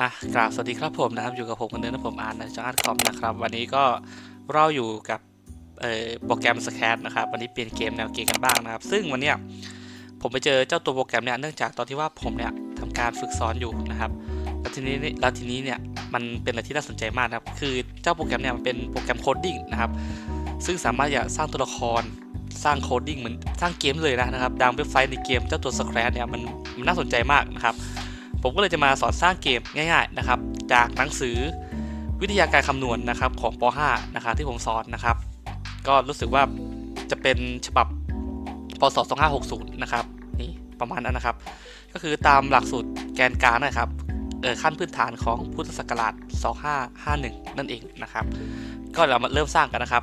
อะกราบสวัสดีครับผมนะครับอยู่กับผมคนเดิมนะผมอ่านนะจอาร์ตคอมนะครับ วันนี้ก็เราอยู่กับโปรแกรมสแครนะครับวันนี้เปลี่ยนเกมแนวเกมกันบ้างนะครับ ซึ่งวันเนี้ยผมไปเจอเจ้าตัวโปรแกรมเนี่ยเนื่องจากตอนที่ว่าผมเนี่ยทำการฝึกสอนอยู่นะครับแล้วทีนี้แล้วทีนี้เนี่ยมันเป็นอะไรที่น่าสนใจมากนะครับ คือเจ้าโปรแกรมเนี่ยมันเป็นโปรแกรมโคดดิ้งนะครับ ซึ่งสามารถจะสร้างตัวละครสร้างโคดดิ้งเหมือนสร้างเกมเลยนะครับดังเว็บไซต์ในเกมเจ้าตัวสแครเนี่ยมันมันน่าสนใจมากนะครับ ผมก็เลยจะมาสอนสร้างเกมง่ายๆนะครับจากหนังสือวิทยาการคำนวณนะครับของป .5 นะครับที่ผมสอนนะครับ ก็รู้สึกว่าจะเป็นฉบับพศ2560 นะครับนี่ประมาณนั้นนะครับ ก็คือตามหลักสูตรแกนกลางนะครับเออขั้นพื้นฐานของพุทธศักราช 2551 นั่นเองนะครับ ก็เรามาเริ่มสร้างกันนะครับ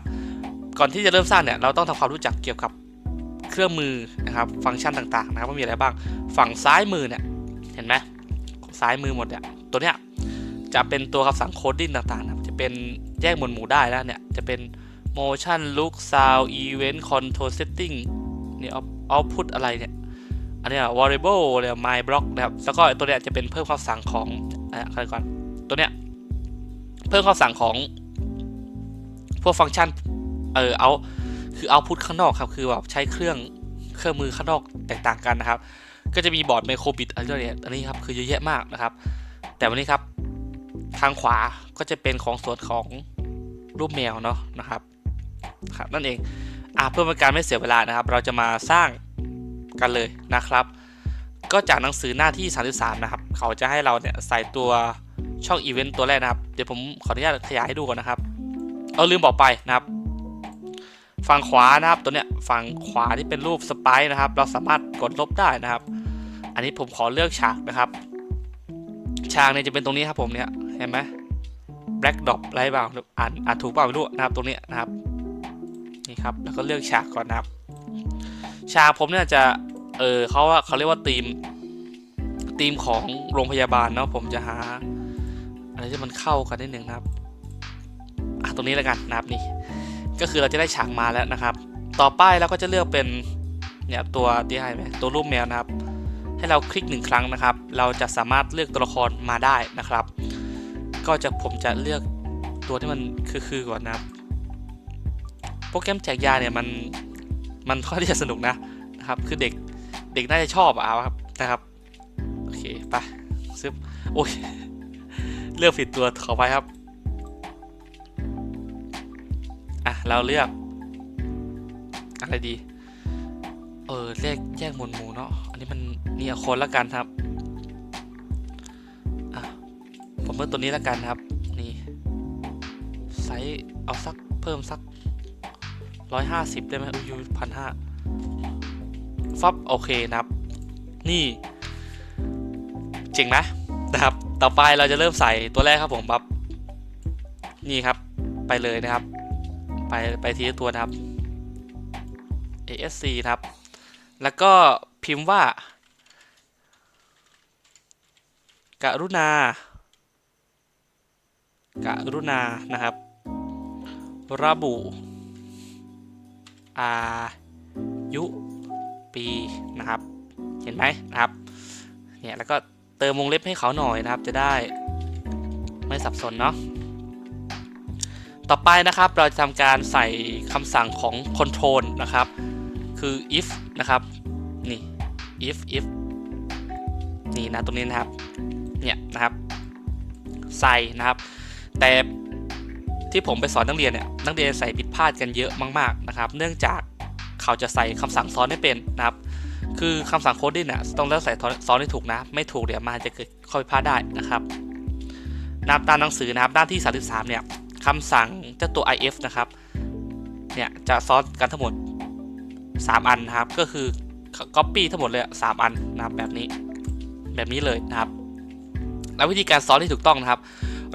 ก่อนที่จะเริ่มสร้างเนี่ยเราต้องทำความรู้จักเกี่ยวกับเครื่องมือนะครับ ฟังก์ชันต่างๆนะครับว่ามีอะไรบ้าง ฝั่งซ้ายมือเนี่ยเห็นไหม ซ้ายมือหมดเนี่ยตัวเนี้ยจะเป็นตัวคำสั่งโคดดิ้งต่างๆนะจะเป็นแยกหมวดหมู่ได้แล้วเนี่ยจะเป็น motion look sound event control setting นี่ output อะไรเนี่ยอันนี้ variable เนี่ย my block นะครับแล้วก็ตัวเนี้ยจะเป็นเพิ่มคำสั่งของอะไรก่อนตัวเนี้ยเพิ่มคำสั่งของพวกฟังก์ชันเออเอาคือ output ข้างนอกครับคือแบบใช้เครื่องเครื่องมือข้างนอกแตกต่างกันนะครับ ก็จะมีบอร์ดไมโครบิตอะไรเนี่ยอันนี้ครับคือเยอะแยะมากนะครับ แต่วันนี้ครับทางขวาก็จะเป็นของส่วนของรูปแมวเนาะนะครับครับนั่นเองอะเพื่อเป็นการไม่เสียเวลานะครับ เราจะมาสร้างกันเลยนะครับ ก็จากหนังสือหน้าที่ 33 นะครับ เขาจะให้เราเนี่ยใส่ตัวช่องอีเวนต์ตัวแรกนะครับ เดี๋ยวผมขออนุญาตขยายให้ดูก่อนนะครับเอาลืมบอกไปนะครับ ฝั่งขวานะครับตัวเนี้ยฝั่งขวาที่เป็นรูปสไปร์นะครับ เราสามารถกดลบได้นะครับ อันนี้ผมขอเลือกฉากนะครับ ฉากเนี่ยจะเป็นตรงนี้ครับผมเนี่ยเห็นไหม black dot อะไรบ้างอ่านอ่านถูกเปล่าไม่รู้นะครับตรงนี้นะครับนี่ครับแล้วก็เลือกฉากก่อนนะครับ ฉากผมเนี่ยจะเออเขาว่าเขาเรียกว่าธีมธีมของโรงพยาบาลเนาะผมจะหาอะไรที่มันเข้ากันนิดหนึ่งนะครับอะตรงนี้แล้วกันนะครับนี่ ก็คือเราจะได้ฉากมาแล้วนะครับ ต่อไปเราก็จะเลือกเป็นเนี่ยตัวที่ให้ไหมตัวรูปแมวนะครับ ให้เราคลิกหนึ่งครั้งนะครับ เราจะสามารถเลือกตัวละครมาได้นะครับ ก็จะผมจะเลือกตัวที่มันคือๆก่อนนะครับ โปรแกรมแจกยาเนี่ยมันมันค่อนข้างที่จะสนุกนะนะครับ คือเด็กเด็กน่าจะชอบอะครับนะครับโอเคไปซึบโอ้ยเลือกผิดตัวขอไปครับอะเราเลือกอะไรดี ออเลขแยกหมวดหมู่เนาะ อันนี้มันนี่เอาคนละกันครับ อะ ผมเลือกตัวนี้ละกันครับ นี่ไซส์เอาสักเพิ่มสักร้อยห้าสิบได้ไหมอุ้ยพันห้าฟับโอเคนะครับ นี่เจ๋งไหมนะครับ ต่อไปเราจะเริ่มใส่ตัวแรกครับผมปั๊บนี่ครับ ไปเลยนะครับ ไปไปทีละตัวนะครับ ASC นะครับ แล้วก็พิมพ์ว่า กรุณา กรุณา นะครับ ระบุ อายุ ปี นะครับ เห็นไหมนะครับ เนี่ย แล้วก็เติมวงเล็บให้เขาหน่อยนะครับ จะได้ไม่สับสนเนาะต่อไปนะครับเราจะทำการใส่คำสั่งของ control นะครับ คือ if นะครับ นี่ if if นี่นะตรงนี้นะครับ เนี่ยนะครับใส่นะครับ แต่ที่ผมไปสอนนักเรียนเนี่ย นักเรียนใส่ผิดพลาดกันเยอะมากๆนะครับ เนื่องจากเขาจะใส่คำสั่งซ้อนไม่เป็นนะครับ คือคำสั่งโคดดิ้งเนี่ยต้องเลือกใส่ซ้อนให้ถูกนะ ไม่ถูกเดี๋ยวมันจะเกิดข้อผิดพลาดได้นะครับนับตามหนังสือนะครับ ด้านที่ 33 เนี่ยคำสั่งเจ้าตัว if นะครับ เนี่ยจะซ้อนกันทั้งหมด 3 อันนะครับ ก็คือ Copy ทั้งหมดเลยสามอันนะครับแบบนี้ แบบนี้เลยนะครับ แล้ววิธีการซ้อนที่ถูกต้องนะครับ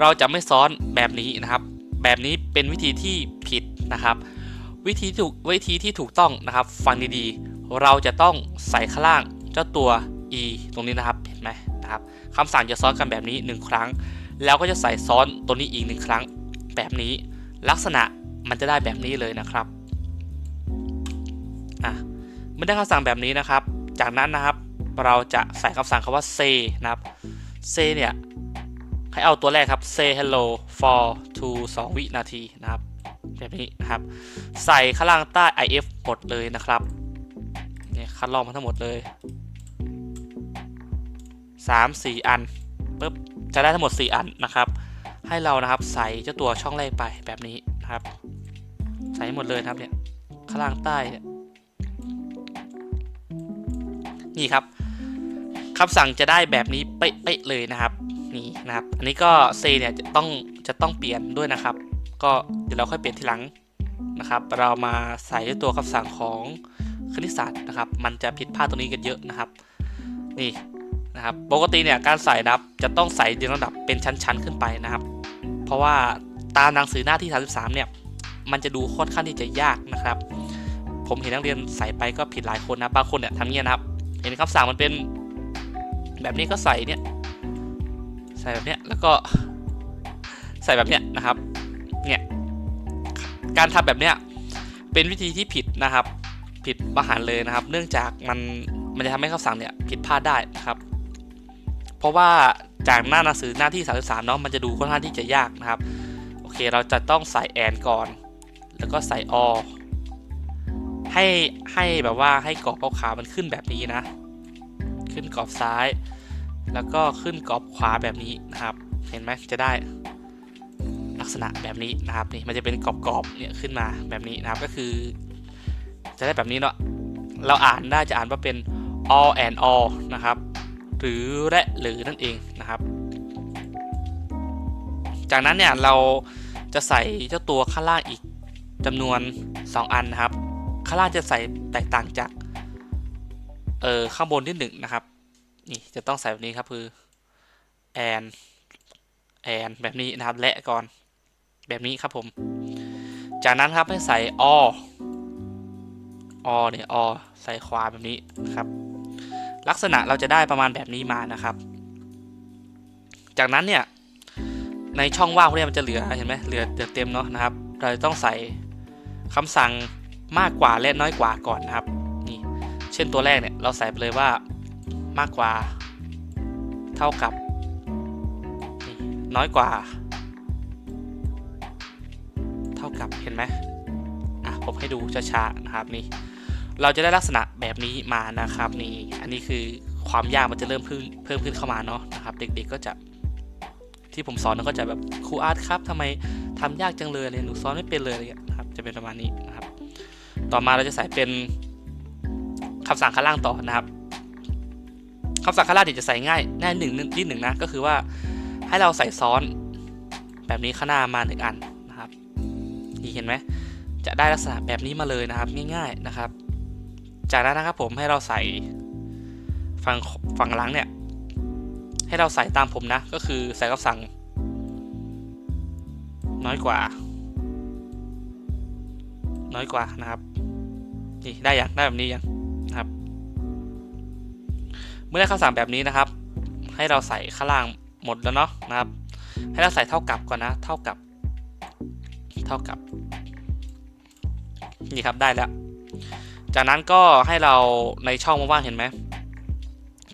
เราจะไม่ซ้อนแบบนี้นะครับ แบบนี้เป็นวิธีที่ผิดนะครับ วิธีถูกวิธีที่ถูกต้องนะครับ ฟังดีๆ เราจะต้องใส่ข้างล่างเจ้าตัว e ตรงนี้นะครับเห็นไหมนะครับคำสั่งจะซ้อนกันแบบนี้ 1 ครั้ง แล้วก็จะใส่ซ้อนตัวนี้อีกหนึ่งครั้งแบบนี้ ลักษณะมันจะได้แบบนี้เลยนะครับ อะเมื่อได้คำสั่งแบบนี้นะครับ จากนั้นนะครับเราจะใส่คำสั่งคำว่า say นะครับ say เนี่ยให้เอาตัวแรกครับ say hello for to 2 วินาทีนะครับแบบนี้นะครับ ใส่ข้างล่างใต้ if หมดเลยนะครับเนี่ยคัดลอกมาทั้งหมดเลย 3 4 อันปุ๊บจะได้ทั้งหมด 4 อันนะครับ ให้เรานะครับใส่เจ้าตัวช่องแรกไปแบบนี้นะครับ ใส่หมดเลยครับเนี่ยข้างล่างใต้เนี่ย นี่ครับคำสั่งจะได้แบบนี้เป๊ะเลยนะครับนี่นะครับ อันนี้ก็เซเนี่ยจะต้องจะต้องเปลี่ยนด้วยนะครับ ก็เดี๋ยวเราค่อยเปลี่ยนทีหลังนะครับ เรามาใส่ตัวคำสั่งของคณิตศาสตร์นะครับ มันจะผิดพลาดตรงนี้กันเยอะนะครับ นี่นะครับปกติเนี่ยการใส่นะครับจะต้องใส่เรียงลำดับเป็นชั้น ๆ ขึ้นไปนะครับ เพราะว่าตามหนังสือหน้าที่ 33 เนี่ยมันจะดูค่อนข้างที่จะยากนะครับ ผมเห็นนักเรียนใส่ไปก็ผิดหลายคนนะบางคนเนี่ยทำเงี้ยนะครับ ห็นคำสั่งมันเป็นแบบนี้ก็ใส่เนี่ย ใส่แบบเนี้ยแล้วก็ใส่แบบเนี้ยนะครับ เนี่ย การทำแบบเนี้ยเป็นวิธีที่ผิดนะครับ ผิดมหันต์เลยนะครับ เนื่องจากมันมันจะทำให้คำสั่งเนี่ยผิดพลาดได้นะครับ เพราะว่าจากหน้าหนังสือหน้าที่ 33 เนาะมันจะดูค่อนข้างที่จะยากนะครับ โอเคเราจะต้องใส่แอนก่อน แล้วก็ใส่อ ให้ให้แบบว่าให้กรอบขาวมันขึ้นแบบนี้นะ ขึ้นกรอบซ้าย แล้วก็ขึ้นกรอบขวาแบบนี้นะครับ เห็นไหมจะได้ลักษณะแบบนี้นะครับนี่มันจะเป็นกรอบๆเนี่ยขึ้นมาแบบนี้นะครับก็คือ จะได้แบบนี้เนาะเราอ่านได้จะอ่านว่าเป็น all and all นะครับ หรือและหรือนั่นเองนะครับ จากนั้นเนี่ยเราจะใส่เจ้าตัวข้างล่างอีกจำนวน 2 อันนะครับ ข้างล่างจะใส่แตกต่างจากเออข้างบนที่1นะครับ นี่จะต้องใส่แบบนี้ครับคือแอนแอนแบบนี้นะครับและก่อนแบบนี้ครับผม จากนั้นครับให้ใส่อออเนี่ยอใส่ขวาแบบนี้นะครับ ลักษณะเราจะได้ประมาณแบบนี้มานะครับ จากนั้นเนี่ยในช่องว่างพวกนี้มันจะเหลือเห็นไหมเหลือเต็มเนาะนะครับ เราจะต้องใส่คำสั่ง มากกว่าและน้อยกว่าก่อนนะครับ นี่ เช่นตัวแรกเนี่ยเราใส่ไปเลยว่ามากกว่า เท่ากับน,น้อยกว่า เท่ากับเห็นไหมอะผมให้ดูช้าๆนะครับนี่เราจะได้ลักษณะแบบนี้มานะครับนี่อันนี้คือความยากมันจะเริ่มเพิ่มเพิ่มขึ้นเข้ามาเนาะนะครับ เด็กๆก็จะที่ผมสอนก็จะแบบครูอาร์ตครับทำไมทำยากจังเลยอะไรหนูสอนไม่เป็นเลยอะไรเงี้ยครับจะเป็นประมาณนี้นะครับ ต่อมาเราจะใส่เป็นคำสั่งข้างล่างต่อนะครับคำสั่งข้างล่างเนี่ยจะใส่ง่ายง่หนึ่งนิดหนึ่งนะก็คือว่าให้เราใส่ซ้อนแบบนี้ข้างหน้ามาหนึ่งอันนะครับนี่เห็นไหมจะได้ลักษณะแบบนี้มาเลยนะครับ ง่ายๆนะครับ จากนั้นนะครับผมให้เราใส่ฝั่งฝั่งหลังเนี่ย ให้เราใส่ตามผมนะ ก็คือใส่คำสั่ง น้อยกว่า น้อยกว่านะครับ นี่ได้ยังได้แบบนี้ยังนะครับ เมื่อได้คำสั่งแบบนี้นะครับ ให้เราใส่ข้างล่างหมดแล้วเนาะนะครับ ให้เราใส่เท่ากับก่อนนะ เท่ากับ เท่ากับ นี่ครับได้แล้ว จากนั้นก็ให้เราในช่องว่างๆเห็นไหม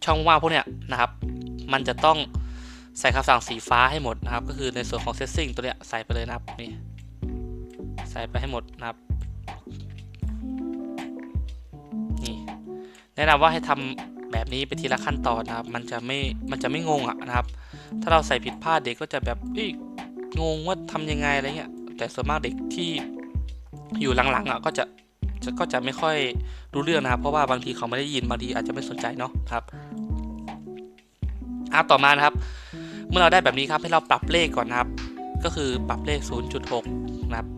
ช่องว่างพวกเนี้ยนะครับ มันจะต้องใส่คำสั่งสีฟ้าให้หมดนะครับ ก็คือในส่วนของ setting ตัวเนี้ยใส่ไปเลยนะครับนี่ใส่ไปให้หมดนะครับ แนะนำว่าให้ทำแบบนี้ไปทีละขั้นตอนนะครับ มันจะไม่ มันจะไม่งงอะนะครับ ถ้าเราใส่ผิดพลาดเด็กก็จะแบบงงว่าทำยังไงอะไรเงี้ย แต่ส่วนมากเด็กที่อยู่หลังๆอะก็จะจะก็จะไม่ค่อยรู้เรื่องนะครับ เพราะว่าบางทีเขาไม่ได้ยินบางทีอาจจะไม่สนใจเนาะครับอะต่อมานะครับ เมื่อเราได้แบบนี้ครับให้เราปรับเลขก่อนนะครับ ก็คือปรับเลข 0.6 นะครับ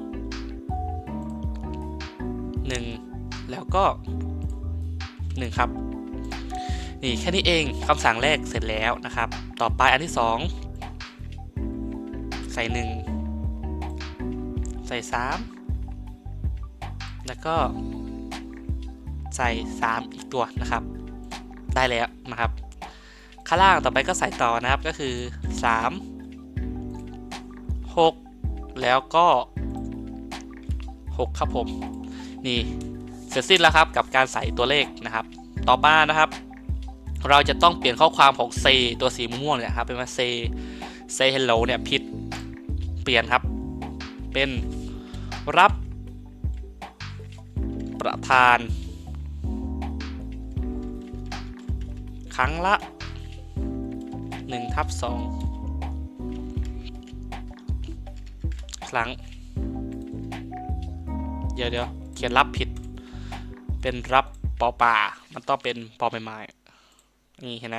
0.6 1 แล้วก็ 1 ครับ นี่แค่นี้เองคำสั่งแรกเสร็จแล้วนะครับ ต่อไปอันที่ 2 ใส่ 1 ใส่ 3 แล้วก็ใส่ 3 อีกตัวนะครับ ได้แล้วนะครับ ข้างล่างต่อไปก็ใส่ต่อนะครับก็คือ 3 6 แล้วก็ 6 ครับผม นี่เสร็จสิ้นแล้วครับกับการใส่ตัวเลขนะครับ ต่อมานะครับ เราจะต้องเปลี่ยนข้อความของ say ตัวสีม่วงเนี่ยครับเป็นว่า say say hello เนี่ยผิดเปลี่ยนครับ เป็นรับประทาน ครั้งละ1ทับ2ครั้ง เดี๋ยวเดี๋ยว เขียนรับผิด เป็นรับปอป่า มันต้องเป็นปอใบไม้นี่เห็นไหม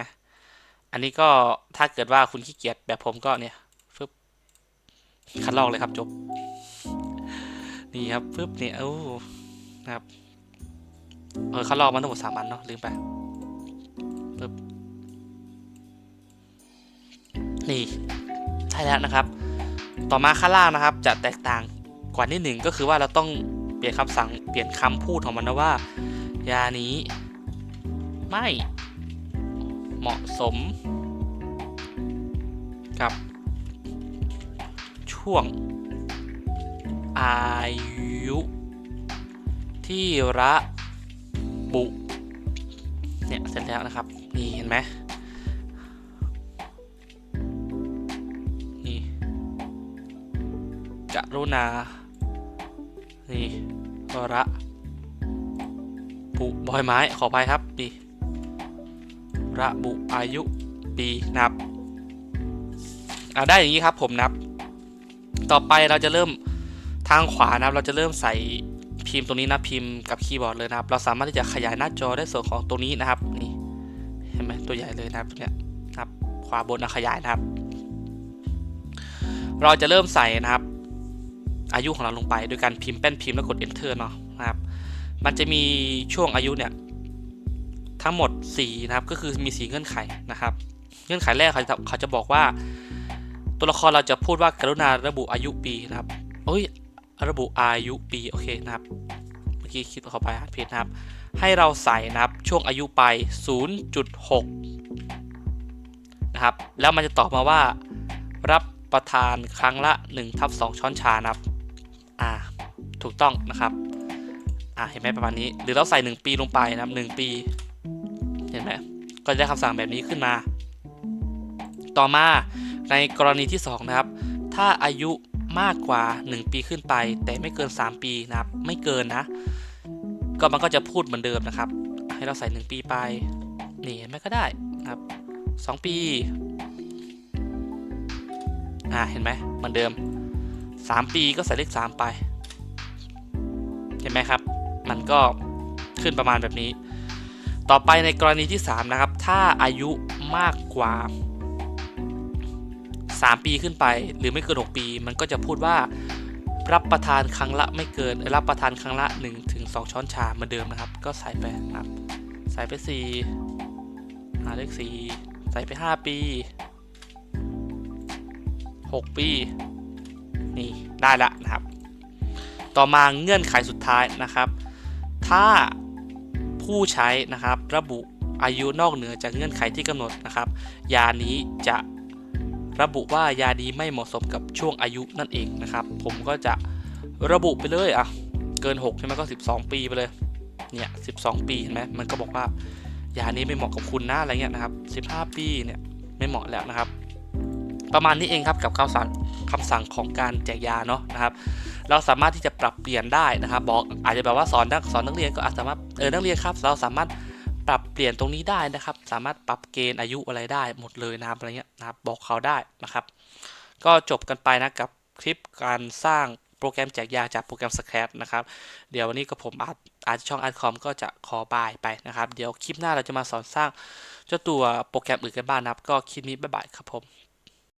อันนี้ก็ถ้าเกิดว่าคุณขี้เกียจแบบผมก็เนี่ยฟึบคัดลอกเลยครับจบ นี่ครับฟึบเนี่ยโอ้นะครับเออคัดลอกมันทั้งหมดสามอันเนาะลืมไปฟึบนี่ใช่แล้วนะครับ ต่อมาข้างล่างนะครับ จะแตกต่างกว่านิดหนึ่งก็คือว่าเราต้อง เปลี่ยนคำสั่งเปลี่ยนคำพูดของมันนะว่า ยานี้ ไม่เหมาะสม กับ ช่วง อายุ ที่ระบุ เนี่ย เสร็จแล้วนะครับ นี่เห็นไหมนี่กรุณา นี่ระบุบอยไม้ขอไปครับปีระบุอายุปีนับเอาได้อย่างนี้ครับผมนับ ต่อไปเราจะเริ่มทางขวานะครับ เราจะเริ่มใส่พิมพ์ตรงนี้นะพิมพ์กับคีย์บอร์ดเลยนะครับ เราสามารถที่จะขยายหน้าจอได้ส่วนของตรงนี้นะครับนี่เห็นไหมตัวใหญ่เลยนะครับเนี่ยครับขวาบนนะขยายนะครับ เราจะเริ่มใส่นะครับ อายุของเราลงไป โดยการพิมพ์แป้นพิมพ์แล้วกด enter เนาะนะครับ มันจะมีช่วงอายุเนี่ยทั้งหมด4นะครับก็คือมี 4 เงื่อนไขนะครับ เงื่อนไขแรกเขาจะเขาจะบอกว่า ตัวละครเราจะพูดว่ากรุณาระบุอายุปีนะครับเอ้ยระบุอายุปีโอเคนะครับเมื่อกี้คิดเข้าไปผิดนะครับ ให้เราใส่นะครับช่วงอายุไป 0.6 นะครับ แล้วมันจะตอบมาว่ารับประทานครั้งละ1ทับ2ช้อนชานะครับ ถูกต้องนะครับอ่าเห็นไหมประมาณนี้ หรือเราใส่ 1 ปีลงไปนะครับ1ปี เห็นไหมก็จะได้คำสั่งแบบนี้ขึ้นมา ต่อมาในกรณีที่ 2 นะครับ ถ้าอายุมากกว่า 1 ปีขึ้นไป แต่ไม่เกิน 3 ปีนะครับ ไม่เกินนะ ก็มันก็จะพูดเหมือนเดิมนะครับ ให้เราใส่ 1 ปีไป นี่เห็นไหมก็ได้นะครับ 2 ปี อ่าเห็นไหมเหมือนเดิม 3 ปีก็ใส่เลข 3 ไป ห็นไหมครับ มันก็ขึ้นประมาณแบบนี้ ต่อไปในกรณีที่ 3 นะครับ ถ้าอายุมากกว่า 3 ปีขึ้นไป หรือไม่เกิน 6 ปี มันก็จะพูดว่ารับประทานครั้งละไม่เกินรับประทานครั้งละ1ถึง2ช้อนชาเหมือนเดิมนะครับ ก็ใส่ไปนะครับใส่ไป4หาเลข4ใส่ไป 5 ปี 6 ปี นี่ได้ละนะครับ ต่อมาเงื่อนไขสุดท้ายนะครับ ถ้าผู้ใช้นะครับระบุอายุนอกเหนือจากเงื่อนไขที่กำหนดนะครับ ยานี้จะระบุว่ายานี้ไม่เหมาะสมกับช่วงอายุนั่นเองนะครับ ผมก็จะระบุไปเลยอะเกิน6ใช่ไหมก็ 12 ปีไปเลยเนี่ย12 ปีเห็นไหมมันก็บอกว่ายานี้ไม่เหมาะกับคุณนะอะไรเงี้ยนะครับ15 ปีเนี่ยไม่เหมาะแล้วนะครับ ประมาณนี้เองครับกับคำสั่งคำสั่งของการแจกยาเนาะนะครับ เราสามารถที่จะปรับเปลี่ยนได้นะครับ บอกอาจจะแบบว่าสอนนักสอนนักเรียนก็อาจสามารถเออนักเรียนครับ เราสามารถปรับเปลี่ยนตรงนี้ได้นะครับ สามารถปรับเกณฑ์อายุอะไรได้หมดเลยนะครับอะไรเงี้ยนะครับบอกเขาได้นะครับ ก็จบกันไปนะกับคลิปการสร้างโปรแกรมแจกยาจากโปรแกรม Scratch นะครับ เดี๋ยววันนี้ก็ผมอาร์อาร์ช่องอาร์ตคอมก็จะขอบายไปนะครับ เดี๋ยวคลิปหน้าเราจะมาสอนสร้างเจ้าตัวโปรแกรมอื่นกันบ้างนะครับ ก็คลิปนี้บ๊ายบายครับผม